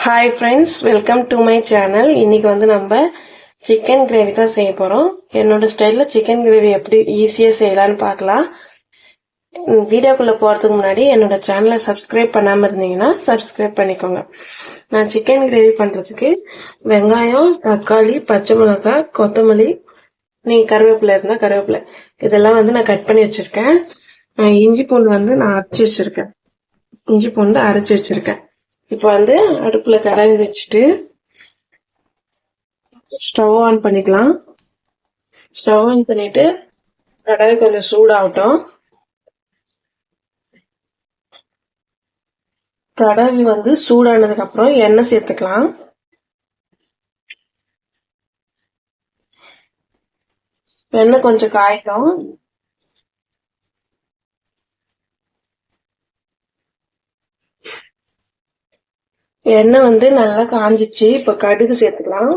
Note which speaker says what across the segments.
Speaker 1: Hi friends welcome to my channel இன்னைக்கு வந்து நம்ம சிக்கன் கிரேவி தான் செய்ய போகிறோம் என்னோட ஸ்டைலில் சிக்கன் கிரேவி எப்படி ஈஸியாக செய்யலான்னு பார்க்கலாம். வீடியோக்குள்ளே போகிறதுக்கு முன்னாடி என்னோட சேனலை சப்ஸ்கிரைப் பண்ணாமல் இருந்தீங்கன்னா சப்ஸ்கிரைப் பண்ணிக்கோங்க. நான் சிக்கன் கிரேவி பண்ணுறதுக்கு வெங்காயம் தக்காளி பச்சை மிளகாய் கொத்தமல்லி நீங்கள் கருவேப்பிலை இருந்தால் கருவேப்பிலை. இதெல்லாம் வந்து நான் கட் பண்ணி வச்சுருக்கேன். இஞ்சி பூண்டு வந்து நான் அரைச்சி வச்சுருக்கேன். இஞ்சி பூண்டு அரைச்சி வச்சுருக்கேன். இப்போ வந்து அடுப்புல கடாய் வச்சுட்டு ஸ்டவ் ஆன் பண்ணிக்கலாம். ஸ்டவ் ஆன் பண்ணிட்டு கடாய் கொஞ்சம் சூடாகட்டும். கடாய் வந்து சூடானதுக்கு அப்புறம் எண்ணெய் சேர்த்துக்கலாம். எண்ணெய் கொஞ்சம் காயிடும் எண்ணெய் வந்து நல்லா காஞ்சிச்சு. இப்ப கடுகு சேர்த்துக்கலாம்.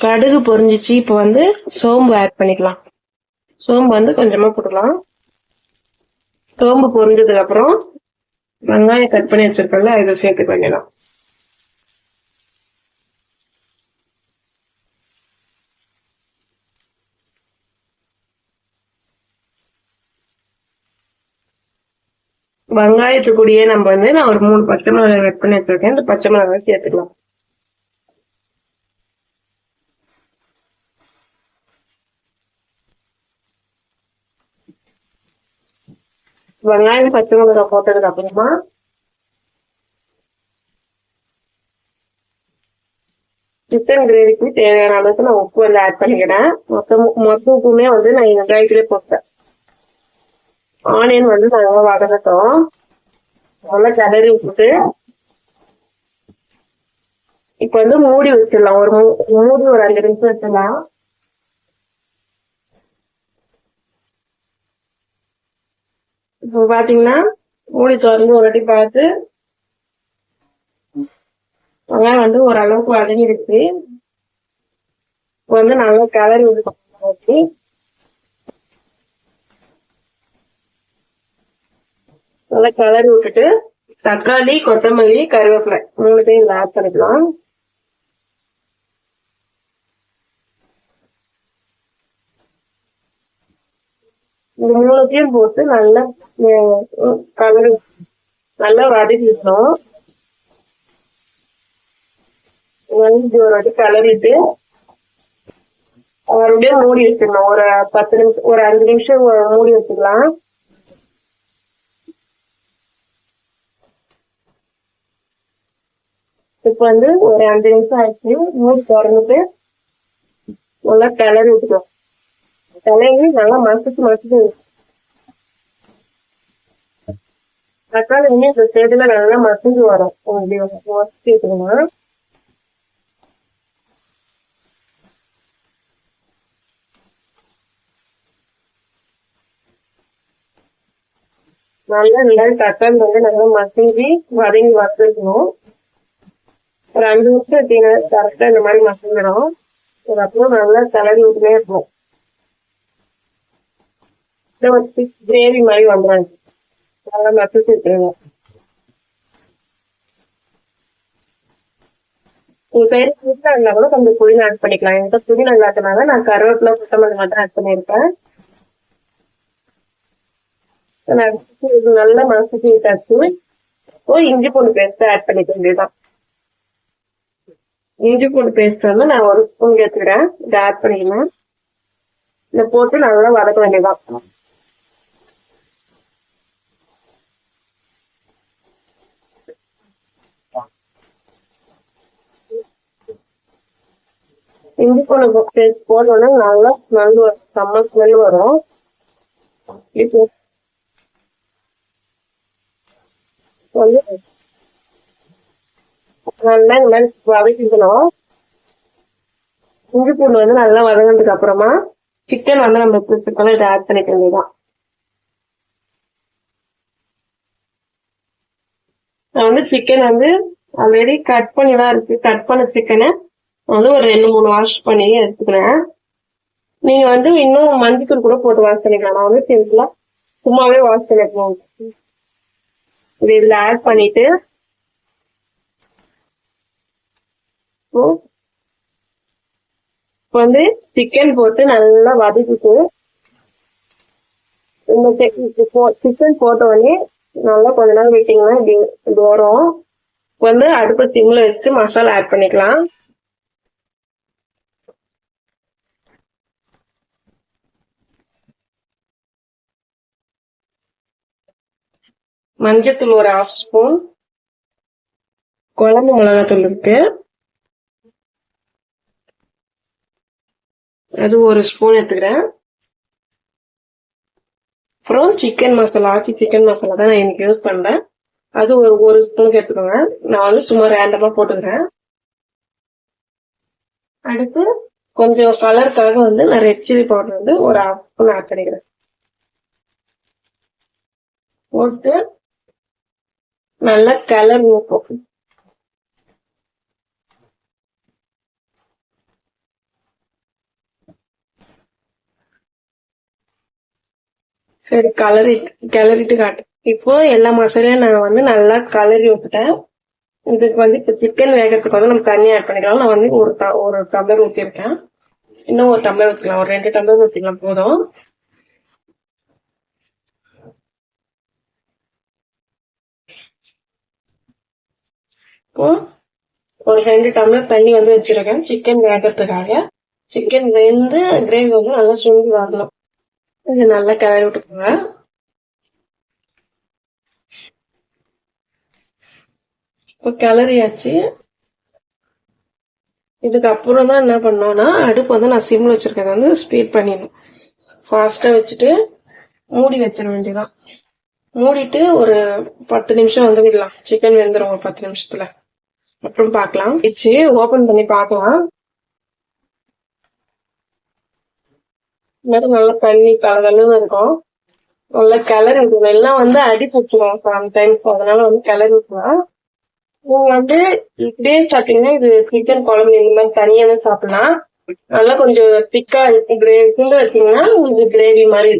Speaker 1: கடுகு பொரிஞ்சிச்சு. இப்ப வந்து சோம்பு ஆட் பண்ணிக்கலாம். சோம்பு வந்து கொஞ்சமா போட்டுக்கலாம். சோம்பு பொரிஞ்சதுக்கு அப்புறம் வெங்காயம் கட் பண்ணி வச்சிருக்கல இதை சேர்த்து பண்ணிடலாம் வெங்காயத்து கூடயே நம்ம வந்து நான் ஒரு மூணு பச்சை மிளகாய் கட் பண்ணி வச்சிருக்கேன். இந்த பச்சை மிளகாய் சேர்த்துக்கலாம். வெங்காயம் பச்சை மிளகாய் போட்டதுக்கு அப்புறமா சிக்கன் கிரேவிக்கு தேவையான அளவுக்கு நான் உப்பு வந்து ஆட் பண்ணிக்கிறேன். மொத்தம் மொத்த உப்புமே வந்து நான் வெங்காயத்திலே போட்டேன். ஆனியன் வந்து நல்லா வதங்கட்டும் நல்லா கிளறி விட்டுட்டு இப்ப வந்து மூடி வச்சிடலாம். ஒரு மூடி ஒரு அஞ்சு நிமிஷம் வச்சிடலாம். இப்போ பாத்தீங்கன்னா மூடி திறந்து ஒரு அடி பார்த்து வெங்காயம் வந்து ஓரளவுக்கு வதங்கிடுச்சு. இப்போ வந்து நல்லா கிளறி விட்டு நல்லா கலர் விட்டுட்டு தக்காளி கொத்தமல்லி கருவேப்பிலை. மூணுத்தையும் இதில் ஆட் பண்ணிக்கலாம். இந்த மூணுத்தையும் போட்டு நல்லா கலரு நல்லா வதக்கிட்டோம் வந்து ஒரு வாட்டி கலரிட்டு மறுபடியும் மூடி வச்சிடணும். ஒரு பத்து நிமிஷம் ஒரு அஞ்சு நிமிஷம் மூடி வச்சுக்கலாம். இப்போ வந்து ஒரு அஞ்சு நிமிஷம் ஆயிடுச்சு மூடி திறந்துட்டு நல்லா கிளறி விட்டுக்கலாம் கிளறி நல்லா மசிச்சு மசிச்சு தக்காளி வந்து இந்த ஸ்டேஜ்ல நல்லா மசிஞ்சு வரும். இப்படி மசிச்சு வச்சுக்கணும் நல்லா இந்த தக்காளி வந்து நல்லா மசிஞ்சு வதங்கி வதக்கணும் ஒரு அஞ்சு நிமிஷம் எப்படின்னா கரெக்டாக இந்த மாதிரி மசிஞ்சிடும். அதுக்கப்புறம் நல்லா கிளறி விட்டுனே இருப்போம். கிரேவி மாதிரி வந்துடும் நல்லா மசிச்சு விட்டுருங்க உங்க பேர் புதுசா இருந்தா கூட கொஞ்சம் புதினா ஆட் பண்ணிக்கலாம். என்கிட்ட புதினா இல்லாதனால நான் கருவேப்பிலை கொத்தமல்லி மட்டும் ஆட் பண்ணியிருக்கேன். நல்லா மசிச்சு விட்டாச்சு ஓ இஞ்சி பூண்டு பேஸ்ட் ஆட் பண்ணிக்க வேண்டியதான் இஞ்சி பூண்டு பேஸ்ட் வந்து நான் ஒரு ஸ்பூன் எடுத்துக்கிறேன். இதை ஆட் பண்ணிக்கலாம் இதை போட்டு நல்லா வதக்க வேண்டியதான் இஞ்சி பூண்டு பேஸ்ட் போட்டோன்னா நல்லா ஸ்மெல் வரும் செம்ம ஸ்மெல் வரும். இப்போ வந்து நல்லா இந்த மாதிரி வதக்கிக்கணும். இஞ்சி பூண்டு வந்து நல்லா வதங்கினதுக்கு அப்புறமா சிக்கன் வந்து நம்ம எடுத்து இதை ஆட் பண்ணிக்க வேண்டியதான் நான் வந்து சிக்கன் வந்து ஆல்ரெடி கட் பண்ணி தான் இருக்கு. கட் பண்ண சிக்கனை வந்து ஒரு ரெண்டு மூணு வாஷ் பண்ணி எடுத்துக்கிறேன். நீங்க வந்து இன்னும் மஞ்சத்தூள் கூட போட்டு வாஷ் பண்ணிக்கலாம். நான் வந்து சிம்பிளா சும்மாவே வாஷ் பண்ணிப்போம் இது இதுல ஆட் பண்ணிட்டு இப்போ இப்போ வந்து சிக்கன் போட்டு நல்லா வதக்கிட்டு இந்த சிக்கன் போட்ட உடனே நல்லா கொஞ்ச நேரம் விட்டீங்கன்னா இப்படி இது வரும். வந்து அடுப்பு சிம்ல வச்சு மசாலா ஆட் பண்ணிக்கலாம். மஞ்சத்தூள் ஒரு ஹாஃப் ஸ்பூன் குழம்பு மிளகாத்தூள் இருக்கு. அது ஒரு ஸ்பூன் எடுத்துக்கிறேன். அப்புறம் சிக்கன் மசாலா ஆக்கி சிக்கன் மசாலா தான் நான் இன்னைக்கு யூஸ் பண்ணுறேன் அது ஒரு ஒரு ஸ்பூனுக்கு எடுத்துக்கோங்க. நான் வந்து சும்மா ரேண்டமாக போட்டுக்கிறேன். அடுத்து கொஞ்சம் கலருக்காக வந்து நான் ரெட் சில்லி பவுடர் வந்து ஒரு ஹாஃப் ஸ்பூன் ஆட் பண்ணிக்கிறேன். போட்டு நல்லா கலர் போகும் சரி கலரி கிளறிட்டு காட்டு. இப்போ எல்லா மசாலையும் நான் வந்து நல்லா கலரி விட்டுட்டேன். இதுக்கு வந்து இப்போ சிக்கன் வேகிறதுக்கு வந்து நம்ம தண்ணி ஆட் பண்ணிக்கலாம். நான் வந்து ஒரு ஒரு டம்ளர் ஊற்றிருக்கேன் இன்னும் ஒரு டம்ளர் ஊற்றிக்கலாம் ஒரு ரெண்டு டம்ளர் ஊற்றிக்கலாம் போதும். இப்போ ஒரு ரெண்டு டம்ளர் தண்ணி வந்து வச்சிருக்கேன். சிக்கன் வேகிறதுக்காக. சிக்கன் வெந்து கிரேவி வந்து நல்லா சுண்டி வரணும். கொஞ்சம் நல்லா கிளறி விட்டுக்கோங்க. இப்போ கிளறியாச்சு. இதுக்கப்புறம் தான் என்ன பண்ணோன்னா அடுப்பு வந்து நான் சிம்மில் வச்சிருக்கேன். வந்து ஸ்பீட் பண்ணிடணும். ஃபாஸ்ட்டாக வச்சுட்டு மூடி வச்சிட வேண்டியதான் மூடிட்டு ஒரு பத்து நிமிஷம் வந்து விடலாம் சிக்கன் வெந்துடும் ஒரு பத்து நிமிஷத்தில். அப்புறம் பார்க்கலாம். வச்சு ஓப்பன் பண்ணி பார்க்கலாம். மாதிரி நல்லா தண்ணி கலகலன்னு இருக்கும். நல்லா கிளறி விட்டுருவோம் எல்லாம் வந்து அடி பிடிச்சிடும் சம்டைம்ஸ் அதனால வந்து கிளறி விட்டுருவேன் நீங்க வந்து இப்படியே சாப்பிட்டீங்கன்னா இது சிக்கன் குழம்பு இந்த மாதிரி தனியாவே சாப்பிடலாம். நல்லா கொஞ்சம் திக்கா கிரேவி கிண்டு வச்சீங்கன்னா உங்களுக்கு கிரேவி மாதிரி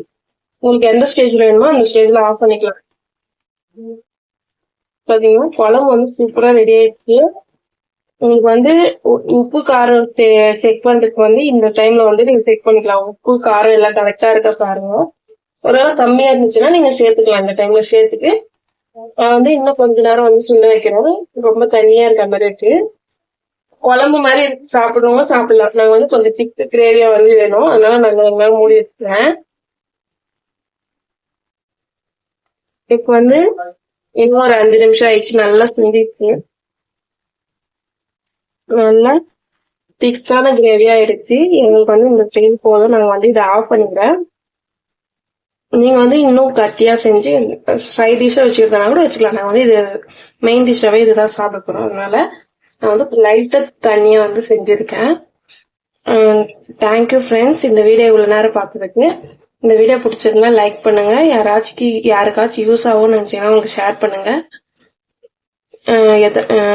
Speaker 1: உங்களுக்கு எந்த ஸ்டேஜ்ல வேணுமோ அந்த ஸ்டேஜ்ல ஆஃப் பண்ணிக்கலாம். பாத்தீங்கன்னா குழம்பு வந்து சூப்பரா ரெடி ஆயிடுச்சு. உங்களுக்கு வந்து உப்பு காரம் செக் பண்றதுக்கு வந்து இந்த டைம்ல வந்து நீங்க செக் பண்ணிக்கலாம். உப்பு காரம் எல்லாம் கரெக்டா இருக்க பாருங்க ஒருவேளை கம்மியா இருந்துச்சுன்னா நீங்க சேர்த்துக்கலாம் இந்த டைம்ல சேர்த்துட்டு. நான் வந்து இன்னும் கொஞ்ச நேரம் வந்து சுண்ட வைக்கிறோம் ரொம்ப தனியா இருக்க மாதிரி இருக்கு. குழம்பு மாதிரி சாப்பிடுவோம் சாப்பிடலாம். நாங்க வந்து கொஞ்சம் திக்கு கிரேவியா வந்து வேணும். அதனால நாங்க மூடி வச்சுக்கிறேன். இப்போ வந்து இன்னும் ஒரு அஞ்சு நிமிஷம் ஆயிடுச்சு. நல்லா சிந்திச்சு. நல்லா திக்கான கிரேவி ஆயிடுச்சு எங்களுக்கு வந்து இந்த ஸ்டேஜ் போதும். நாங்கள் வந்து இதை ஆஃப் பண்ணிக்கிறேன். நீங்க வந்து இன்னும் கட்டியா செஞ்சு சைட் டிஷ்ஷா வச்சுக்கிறதுனா கூட வச்சுக்கலாம். நான் வந்து இது மெயின் டிஷ்ஷாவே இதுதான் சாப்பிட போறோம். அதனால நான் வந்து லைட்டா தண்ணியா வந்து செஞ்சிருக்கேன். தேங்க்யூ ஃப்ரெண்ட்ஸ் இந்த வீடியோ இவ்வளோ நேரம் பார்த்ததுக்கு. இந்த வீடியோ பிடிச்சிருந்தா லைக் பண்ணுங்க. யாராச்சும் யாருக்காச்சும் யூஸ் ஆகும்னு நினச்சிங்கன்னா உங்களுக்கு ஷேர் பண்ணுங்க.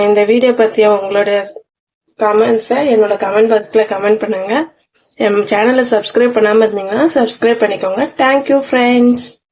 Speaker 1: இந்த வீடியோ பற்றிய உங்களோட கமெண்ட்ஸை என்னோட கமெண்ட் பாக்ஸ்ல கமெண்ட் பண்ணுங்க. என் சேனலை சப்ஸ்கிரைப் பண்ணாம இருந்தீங்கன்னா சப்ஸ்கிரைப் பண்ணிக்கோங்க. Thank you friends